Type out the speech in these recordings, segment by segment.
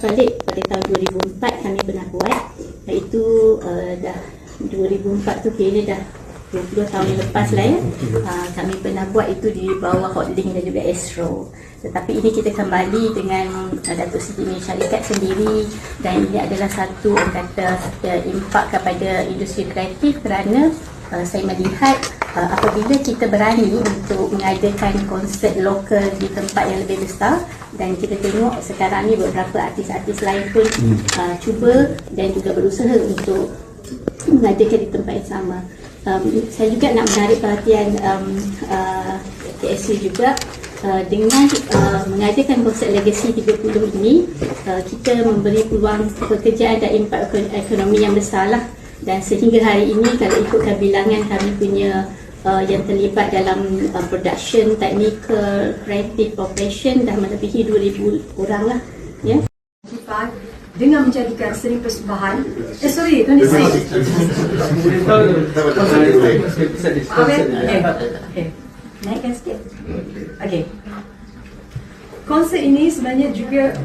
balik pada tahun 2004 kami pernah buat. Iaitu uh, dah 2004 tu kira dah 20 tahun lepas lah ya. Uh, kami pernah buat itu di bawah Hotlink dan juga Astro. Tetapi ini kita kembali dengan uh, Datuk Siti ni syarikat sendiri dan ini adalah satu kata uh, eh, impak kepada industri kreatif kerana uh, saya melihat uh, apabila kita berani untuk mengadakan konsert lokal di tempat yang lebih besar dan kita tengok sekarang ni beberapa artis-artis lain pun uh, cuba dan juga berusaha untuk mengadakan di tempat yang sama. Um, saya juga nak menarik perhatian um, uh, KSU juga uh, dengan uh, mengadakan konsert Legacy 30 ini uh, kita memberi peluang pekerjaan dan impak ekonomi yang besar lah dan sehingga hari ini kalau ikutkan bilangan kami punya uh, yang terlibat dalam uh, production, technical, creative operation dah melebihi 2000 orang lah ya. Yeah. dengan menjadikan seni persembahan eh sorry tuan Desi Abel okay. okay. naikkan sikit okay. konsert ini sebenarnya juga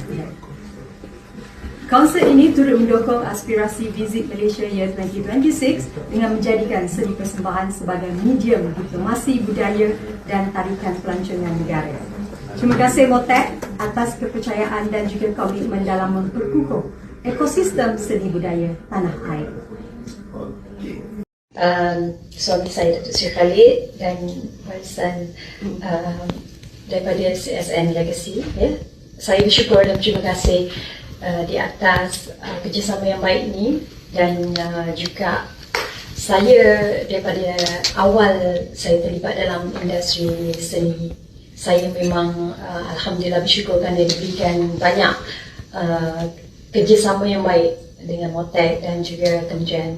Konsert ini turut mendukung aspirasi Visit Malaysia Year 2026 dengan menjadikan seni persembahan sebagai medium diplomasi budaya dan tarikan pelancongan negara. Terima kasih Motek atas kepercayaan dan juga komitmen dalam memperkukuh ekosistem seni budaya tanah air. Um, suami saya Datuk Sri Khalid dan warisan um, daripada CSN Legacy. Ya. Saya bersyukur dan berterima kasih uh, di atas uh, kerjasama yang baik ini dan uh, juga saya daripada awal saya terlibat dalam industri seni saya memang uh, Alhamdulillah bersyukur kerana diberikan banyak uh, kerjasama yang baik dengan Motek dan juga Kementerian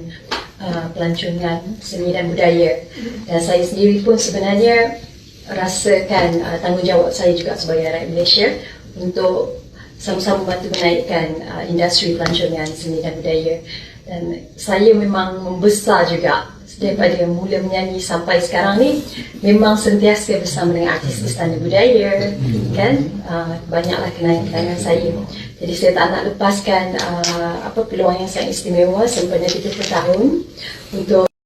uh, Pelancongan Seni dan Budaya. Dan saya sendiri pun sebenarnya rasakan uh, tanggungjawab saya juga sebagai rakyat Malaysia untuk sama-sama bantu menaikkan uh, industri pelancongan seni dan budaya. Dan saya memang membesar juga daripada mula menyanyi sampai sekarang ni memang sentiasa bersama dengan artis istana budaya kan? Uh, banyaklah kenangan-kenangan saya. Jadi saya tak nak lepaskan uh, apa peluang yang sangat istimewa sempena 30 tahun untuk